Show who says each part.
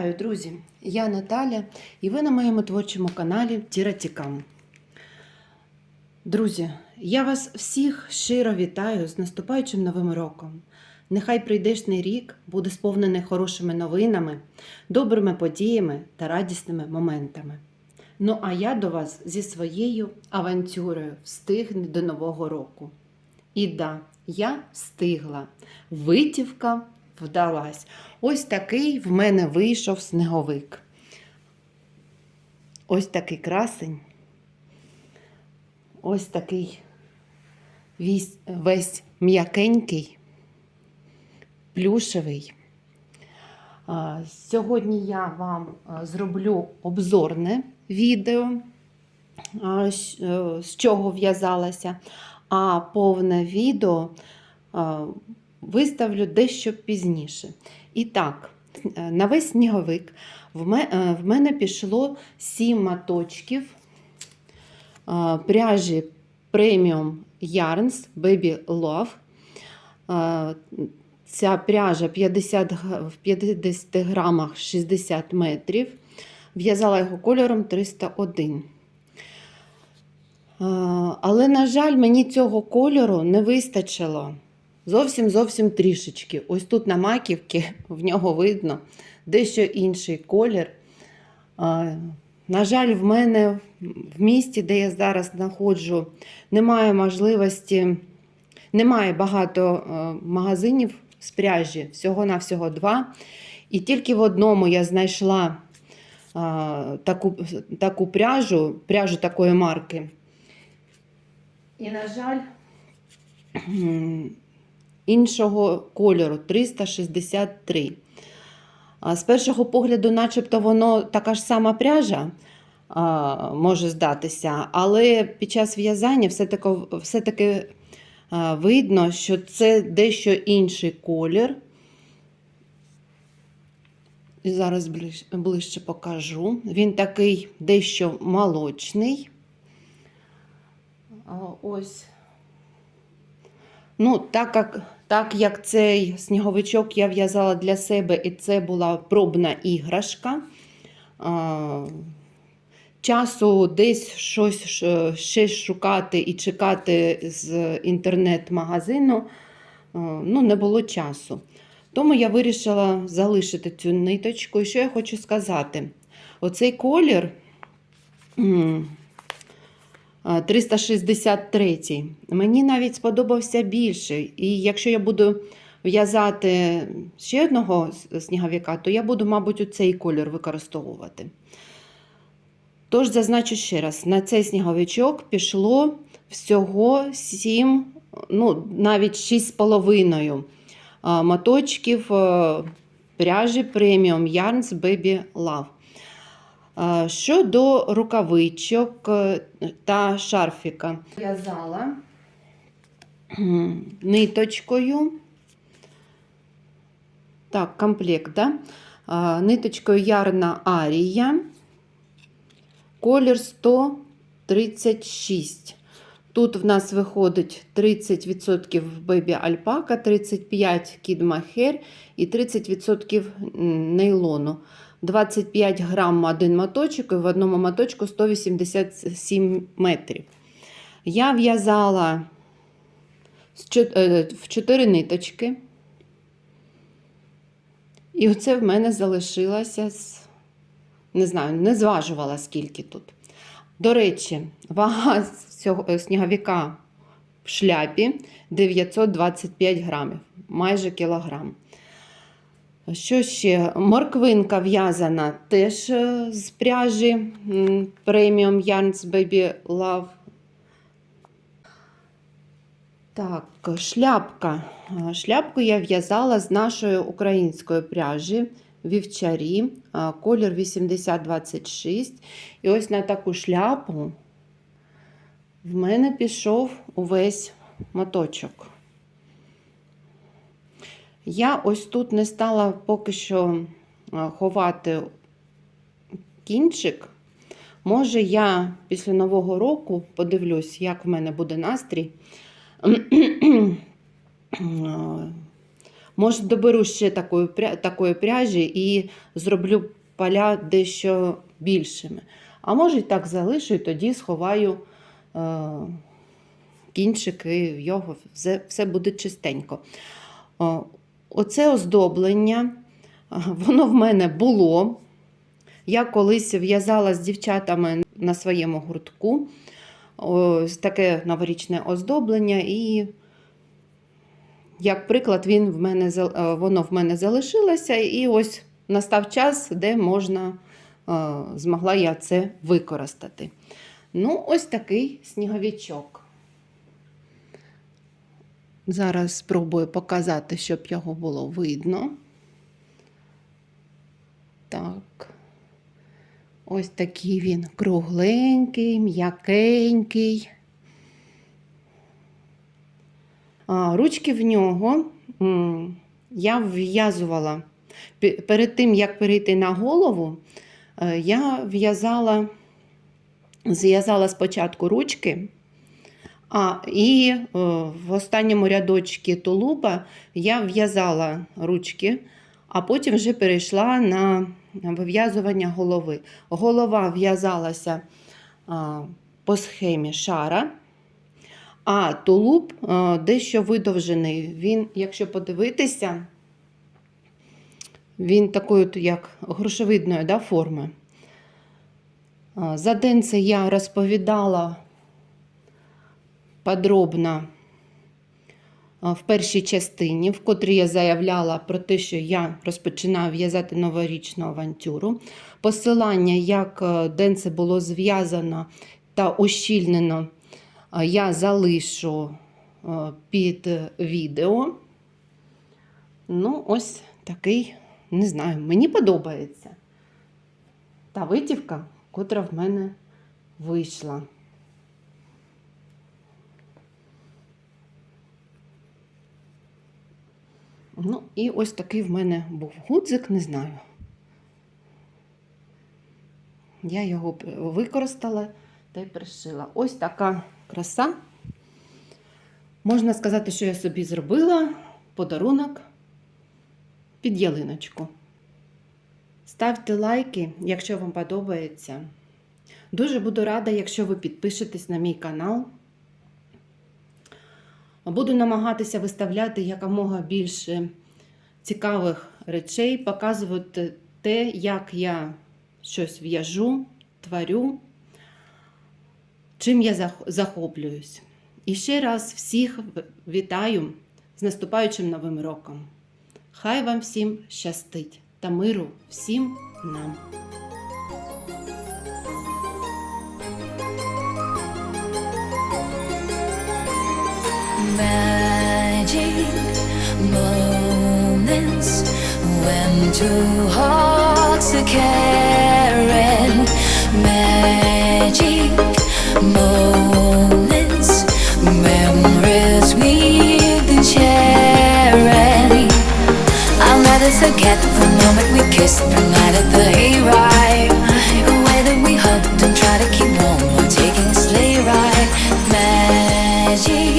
Speaker 1: Вітаю, друзі! Я Наталя, і ви на моєму творчому каналі Тіратікам. Друзі, я вас всіх щиро вітаю з наступаючим новим роком. Нехай прийдешний рік буде сповнений хорошими новинами, добрими подіями та радісними моментами. Ну а я до вас зі своєю авантюрою встигну до Нового року. І да, я встигла. Витівка вдалась. Ось такий в мене вийшов сніговик. Ось такий красень. Ось такий весь, весь м'якенький, плюшевий. Сьогодні я вам зроблю обзорне відео, е, з чого в'язалася, а повне відео виставлю дещо пізніше. І так, е, на весь сніговик е, в мене пішло 7 маточків е, пряжі Premium Yarns Baby Love. Ця пряжа 50, в 50 грамах 60 метрів. В'язала його кольором 301. Е, Але, на жаль, мені цього кольору не вистачило. Зовсім зовсім трішечки. Ось тут на маківці в нього видно дещо інший колір. На жаль, в мене в місті, де я зараз знаходжу, немає можливості, немає багато е, магазинів з пряжі, всього-навсього два. І тільки в одному я знайшла а, таку, таку пряжу, пряжу такої марки. І, на жаль, іншого кольору 363. З першого погляду, начебто, воно така ж сама пряжа може здатися, але під час в'язання все-таки, видно, що це дещо інший колір. І зараз ближ- ближче покажу. Він такий дещо молочний. Ось Ну, так як, так як цей сніговичок я в'язала для себе, і це була пробна іграшка. Часу десь щось ще шукати і чекати з інтернет-магазину ну, не було часу. Тому я вирішила залишити цю ниточку. І що я хочу сказати? Оцей колір. М, а, 363. Мені навіть сподобався більше. І якщо я буду в'язати ще одного сніговика, то я буду, мабуть, у цей колір використовувати. Тож, зазначу ще раз, на цей сніговичок пішло всього 7, ну, навіть 6,5 а, моточків е, пряжі Premium Yarns Baby Love. Щодо рукавичок е, та шарфіка, в'язала ниточкою. Так, комплект, да? Ниточкою Ярна Арія. Колір 136. Тут в нас виходить 30% бебі альпака, 35 кід махер і 30% нейлону. 25 грам один моточок, і в одному моточку 187 метрів. Я в'язала е, в 4 ниточки. І оце в мене залишилося з, не знаю, не зважувала скільки тут. До речі, вага цього е, сніговика в шляпі 925 грамів, майже кілограм. Що ще? Морквинка в'язана теж е, з пряжі Premium Yarns Baby Love. Так, шляпка. Е, Шляпку я в'язала з нашої української пряжі вівчарі, е, колір 8026. І ось на таку шляпу в мене пішов увесь моточок. Я ось тут не стала поки що е, ховати кінчик. Може, я після Нового року подивлюсь, як в мене буде настрій. Е, Може, доберу ще такої, такої пряжі і зроблю поля дещо більшими. А може, і так залишу, і тоді сховаю е, кінчики, його, все, все буде чистенько. Оце оздоблення, воно в мене було. Я колись в'язала з дівчатами на своєму гуртку ось таке новорічне оздоблення, і, як приклад, він в мене, е, воно в мене залишилося, і ось настав час, де можна, е, змогла я це використати. Ну, ось такий сніговичок. Зараз спробую показати, щоб його було видно. Так. Ось такий він кругленький, м'якенький. Ручки в нього я вв'язувала перед тим, як перейти на голову, е, я в'язала, зв'язала спочатку ручки, а і е, в останньому рядочці тулуба я в'язала ручки, а потім вже перейшла на вив'язування голови. Голова в'язалася по схемі шара, а тулуб дещо видовжений. Він, якщо подивитися, він такої, як грошовидної да, форми. За день це я розповідала подробно в першій частині, в котрій я заявляла про те, що я розпочинаю в'язати новорічну авантюру. Посилання, як е, день це було зв'язано та ущільнено, е, я залишу е, під відео. Ну, ось такий, не знаю, мені подобається та витівка, котра в мене вийшла. Ну, і ось такий в мене був гудзик, не знаю. Я його використала та й пришила. Ось така краса. Можна сказати, що я собі зробила подарунок під ялиночку. Ставте лайки, якщо вам подобається. Дуже буду рада, якщо ви підпишетесь на мій канал. Буду намагатися виставляти якомога більше цікавих речей, показувати те, як я щось в'яжу, творю, чим я захоплююсь. І ще раз всіх вітаю з наступаючим новим роком. Хай вам всім щастить та миру всім нам!
Speaker 2: Magic moments when two hearts are caring. Magic moments, memories we've. I'll never forget the moment we kissed the night of the hayride. The we hugged and tried to keep warm while taking a sleigh ride. Magic